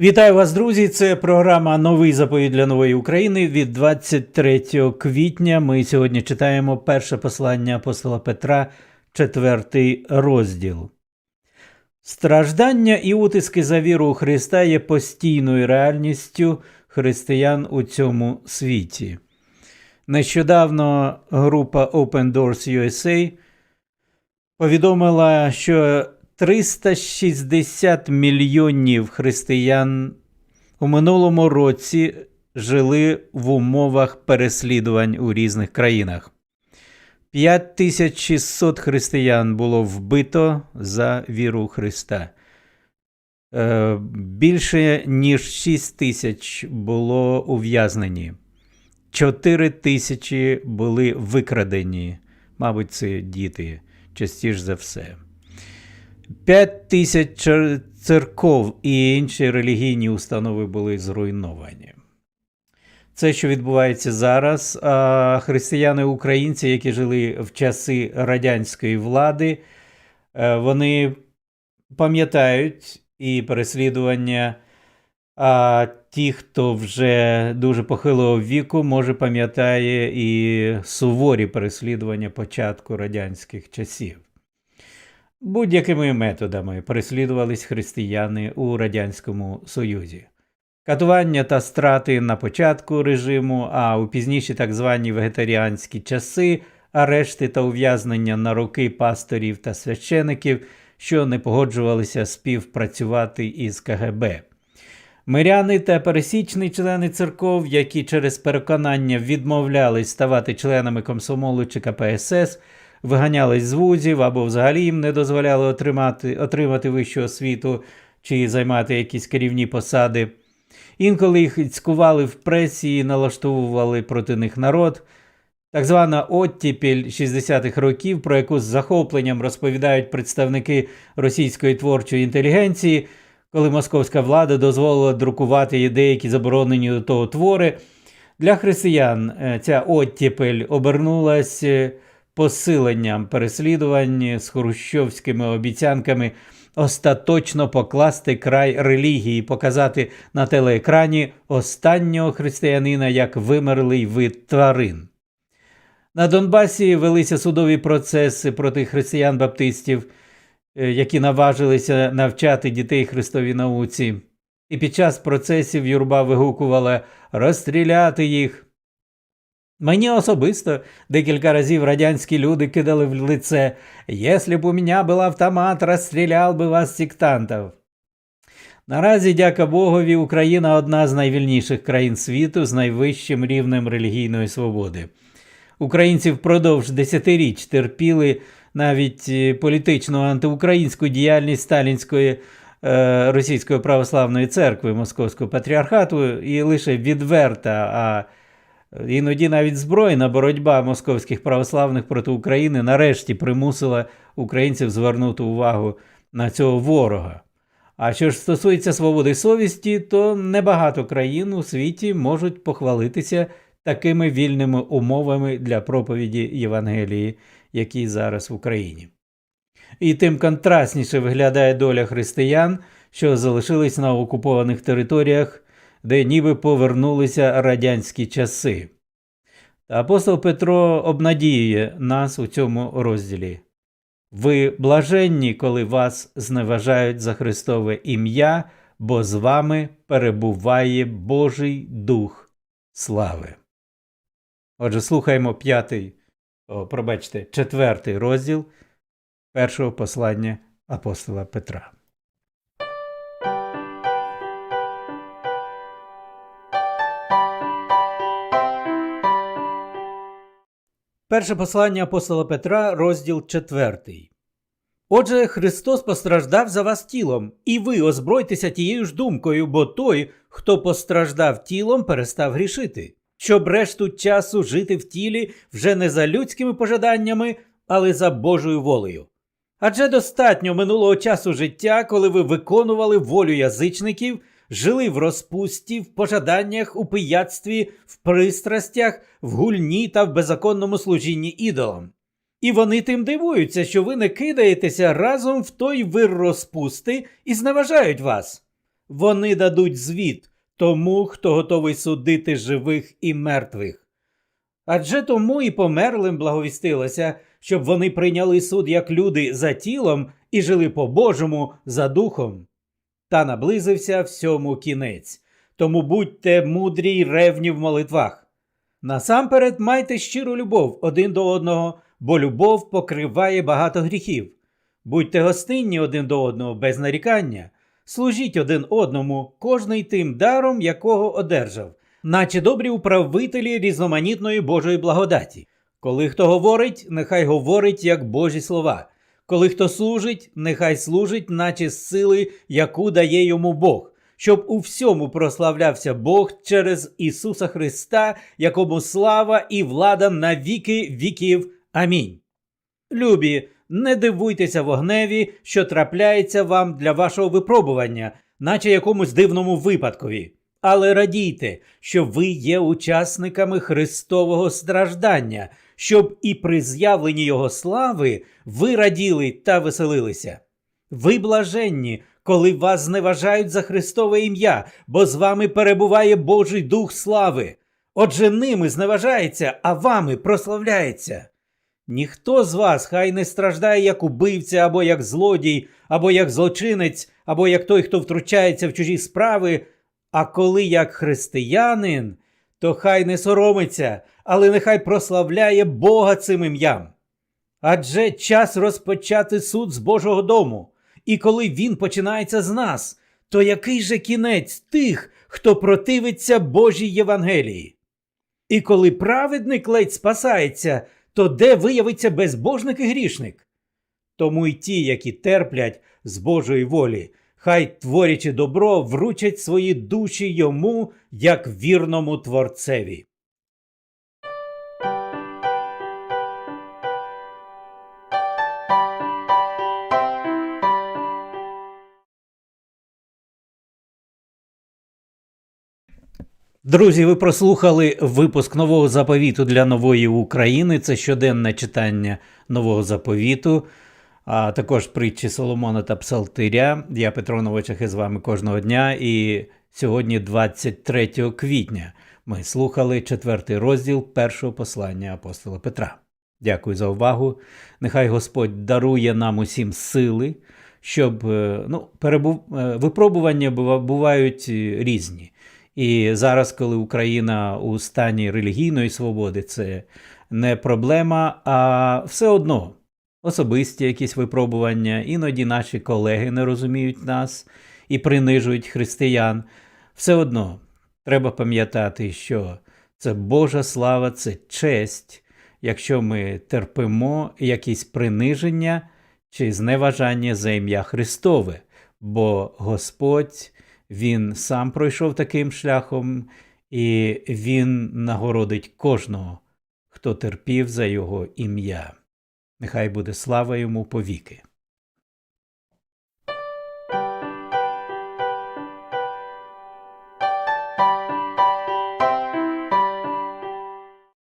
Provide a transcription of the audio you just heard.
Вітаю вас, друзі! Це програма Новий заповідь для нової України від 23 квітня. Ми сьогодні читаємо перше послання апостола Петра, четвертий розділ. Страждання і утиски за віру у Христа є постійною реальністю християн у цьому світі. Нещодавно група Open Doors USA повідомила, що 360 мільйонів християн у минулому році жили в умовах переслідувань у різних країнах. 5600 християн було вбито за віру Христа. Е, Більше ніж 6 тисяч було ув'язнені. 4 тисячі були викрадені. Мабуть, це діти, частіше за все. 5 тисяч церков і інші релігійні установи були зруйновані. Це, що відбувається зараз, християни-українці, які жили в часи радянської влади, е, вони пам'ятають і переслідування. А ті, хто вже дуже похилого віку, може пам'ятає і суворі переслідування початку радянських часів. Будь-якими методами переслідувались християни у Радянському Союзі. Катування та страти на початку режиму, а у пізніші так звані вегетаріанські часи, арешти та ув'язнення на роки пасторів та священиків, що не погоджувалися співпрацювати із КГБ. Миряни та пересічні члени церков, які через переконання відмовлялись ставати членами комсомолу чи КПСС, виганялись з вузів або взагалі їм не дозволяли отримати, отримати вищу освіту чи займати якісь керівні посади. Інколи їх цькували в пресі і налаштовували проти них народ. Так звана оттіпіль 60-х років, про яку з захопленням розповідають представники російської творчої інтелігенції, коли московська влада дозволила друкувати деякі заборонені до того твори. Для християн е, ця оттіпель обернулась е, посиленням переслідувань з хрущовськими обіцянками остаточно покласти край релігії, показати на телеекрані останнього християнина як вимерлий вид тварин. На Донбасі велися судові процеси проти християн-баптистів, е, які наважилися навчати дітей Христовій науці. І під час процесів юрба вигукувала розстріляти їх. Мені особисто декілька разів радянські люди кидали в лице «Якщо б у мене був автомат, розстріляв би вас сектантів». Наразі, дяка Богові, Україна одна з найвільніших країн світу з найвищим рівнем релігійної свободи. Українці впродовж десятиріч терпіли навіть е, політичну антиукраїнську діяльність сталінської е, російської православної церкви Московського патріархату і лише відверта, а іноді навіть збройна боротьба московських православних проти України нарешті примусила українців звернути увагу на цього ворога. А що ж стосується свободи совісті, то небагато країн у світі можуть похвалитися такими вільними умовами для проповіді Євангелії, які зараз в Україні. І тим контрастніше виглядає доля християн, що залишились на окупованих територіях, де ніби повернулися радянські часи. Апостол Петро обнадіює нас у цьому розділі. Ви блаженні, коли вас зневажають за Христове ім'я, бо з вами перебуває Божий Дух слави. Отже, слухаємо п'ятий, пробачте, четвертий розділ першого послання апостола Петра. Перше послання апостола Петра, розділ 4. Отже, Христос постраждав за вас тілом, і ви озбройтеся тією ж думкою, бо той, хто постраждав тілом, перестав грішити, щоб решту часу жити в тілі вже не за людськими пожаданнями, але за Божою волею. Адже достатньо минулого часу життя, коли ви виконували волю язичників, жили в розпусті, в пожаданнях, у пияцтві, в пристрастях, в гульні та в беззаконному служінні ідолам. І вони тим дивуються, що ви не кидаєтеся разом в той вир розпусти і зневажають вас. вони дадуть звіт тому, хто готовий судити живих і мертвих. Адже тому і померлим благовістилося, щоб вони прийняли суд як люди за тілом і жили по Божому за духом. Та наблизився всьому кінець. Тому будьте мудрі й ревні в молитвах. Насамперед майте щиру любов один до одного, бо любов покриває багато гріхів. Будьте гостинні один до одного без нарікання, служіть один одному, кожний тим даром, якого одержав, наче добрі управителі різноманітної Божої благодаті. Коли хто говорить, нехай говорить як Божі слова. Коли хто служить, нехай служить, наче з сили, яку дає йому Бог, щоб у всьому прославлявся Бог через Ісуса Христа, якому слава і влада на віки віків. Амінь. Любі, не дивуйтеся вогневі, що трапляється вам для вашого випробування, наче якомусь дивному випадкові. Але радійте, що ви є учасниками Христового страждання, щоб і при з'явленні Його слави ви раділи та веселилися. Ви блаженні, коли вас зневажають за Христове ім'я, бо з вами перебуває Божий Дух слави. Отже, ними зневажається, а вами прославляється. Ніхто з вас хай не страждає як убивця, або як злодій, або як злочинець, або як той, хто втручається в чужі справи, а коли як християнин, то хай не соромиться, але нехай прославляє Бога цим ім'ям. Адже час розпочати суд з Божого дому, і коли він починається з нас, то який же кінець тих, хто противиться Божій Євангелії? І коли праведник ледь спасається, то де виявиться безбожник і грішник? Тому й ті, які терплять з Божої волі, хай, творячи добро, вручать свої душі йому, як вірному творцеві. Друзі, ви прослухали випуск нового заповіту для нової України. Це щоденне читання нового заповіту, а також притчі Соломона та Псалтиря. Я Петро Новочах із вами кожного дня. І сьогодні, 23 квітня, ми слухали четвертий розділ першого послання апостола Петра. Дякую за увагу. Нехай Господь дарує нам усім сили, щоб е, ну, перебув... е, випробування бувають е, різні. І зараз, коли Україна у стані релігійної свободи, це не проблема, а все одно особисті якісь випробування, іноді наші колеги не розуміють нас і принижують християн. Все одно треба пам'ятати, що це Божа слава, це честь, якщо ми терпимо якісь приниження чи зневажання за ім'я Христове, бо Господь. Він сам пройшов таким шляхом, і він нагородить кожного, хто терпів за його ім'я. Нехай буде слава йому повіки.